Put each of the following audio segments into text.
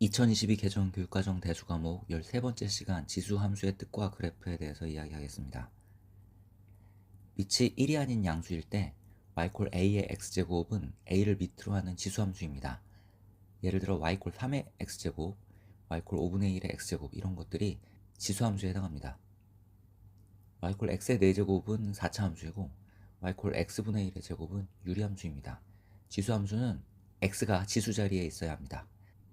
2022 개정 교육과정 대수 과목 13번째 시간 지수 함수의 뜻과 그래프에 대해서 이야기하겠습니다. 밑이 1이 아닌 양수일 때 y콜 a의 x제곱은 a를 밑으로 하는 지수 함수입니다. 예를 들어 y콜 3의 x제곱, y콜 5분의 1의 x제곱 이런 것들이 지수 함수에 해당합니다. y콜 x의 4제곱은 4차 함수이고 y콜 x분의 1의 제곱은 유리 함수입니다. 지수 함수는 x가 지수 자리에 있어야 합니다.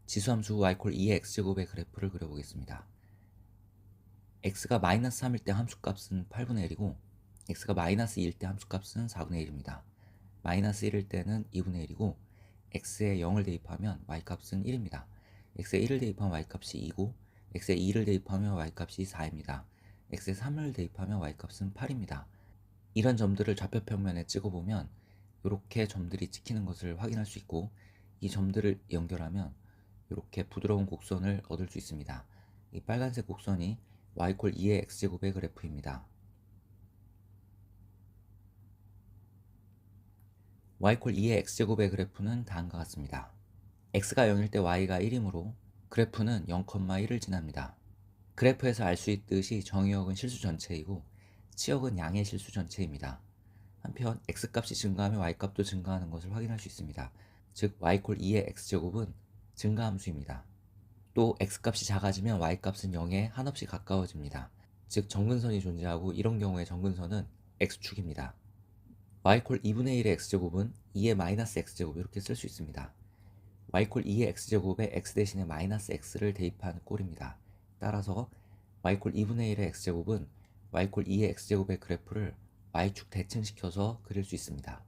지수함수 y콜 2의 x제곱의 그래프를 그려보겠습니다. x가 마이너스 3일 때 함수값은 8분의 1이고 x가 마이너스 2일 때 함수값은 4분의 1입니다. 마이너스 1일 때는 2분의 1이고 x에 0을 대입하면 y값은 1입니다. x에 1을 대입하면 y값이 2고 x에 2를 대입하면 y값이 4입니다. x에 3을 대입하면 y값은 8입니다. 이런 점들을 좌표평면에 찍어보면 이렇게 점들이 찍히는 것을 확인할 수 있고 이 점들을 연결하면 이렇게 부드러운 곡선을 얻을 수 있습니다. 이 빨간색 곡선이 y콜 2의 x제곱의 그래프입니다. y콜 2의 x제곱의 그래프는 다음과 같습니다. x가 0일 때 y가 1이므로 그래프는 0,1을 지납니다. 그래프에서 알 수 있듯이 정의역은 실수 전체이고 치역은 양의 실수 전체입니다. 한편 x값이 증가하면 y값도 증가하는 것을 확인할 수 있습니다. 즉 y콜 2의 x제곱은 증가함수입니다. 또 x값이 작아지면 y값은 0에 한없이 가까워집니다. 즉 정근선이 존재하고 이런 경우에 정근선은 x축입니다. y콜 2분의 1의 x제곱은 2의 마이너스 x제곱 이렇게 쓸 수 있습니다. y콜 2의 x제곱에 x 대신에 마이너스 x를 대입한 꼴입니다. 따라서 y콜 2분의 1의 x제곱은 y콜 2의 x제곱의 그래프를 y축 대칭시켜서 그릴 수 있습니다.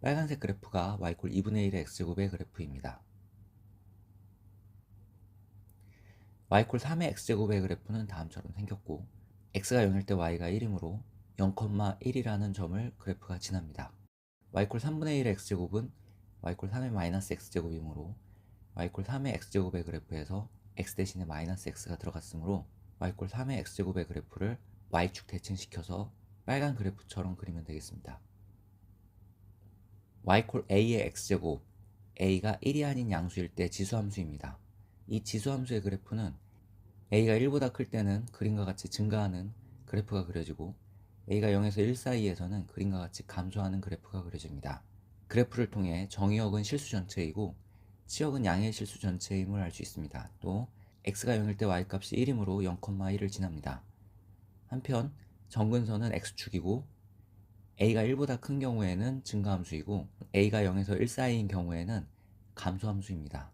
빨간색 그래프가 y콜 2분의 1의 x제곱의 그래프입니다. Y콜 3의 x제곱의 그래프는 다음처럼 생겼고 x가 0일 때 y가 1이므로 0,1이라는 점을 그래프가 지납니다. y콜 3분의 1의 x제곱은 y콜 3의 마이너스 x제곱이므로 y콜 3의 x제곱의 그래프에서 x 대신에 마이너스 x가 들어갔으므로 y콜 3의 x제곱의 그래프를 y축 대칭시켜서 빨간 그래프처럼 그리면 되겠습니다. y콜 a의 x제곱 a가 1이 아닌 양수일 때 지수함수입니다. 이 지수 함수의 그래프는 a가 1보다 클 때는 그림과 같이 증가하는 그래프가 그려지고 a가 0에서 1 사이에서는 그림과 같이 감소하는 그래프가 그려집니다. 그래프를 통해 정의역은 실수 전체이고 치역은 양의 실수 전체임을 알 수 있습니다. 또 x가 0일 때 y값이 1이므로 0,1을 지납니다. 한편 정근선은 x축이고 a가 1보다 큰 경우에는 증가함수이고 a가 0에서 1 사이인 경우에는 감소함수입니다.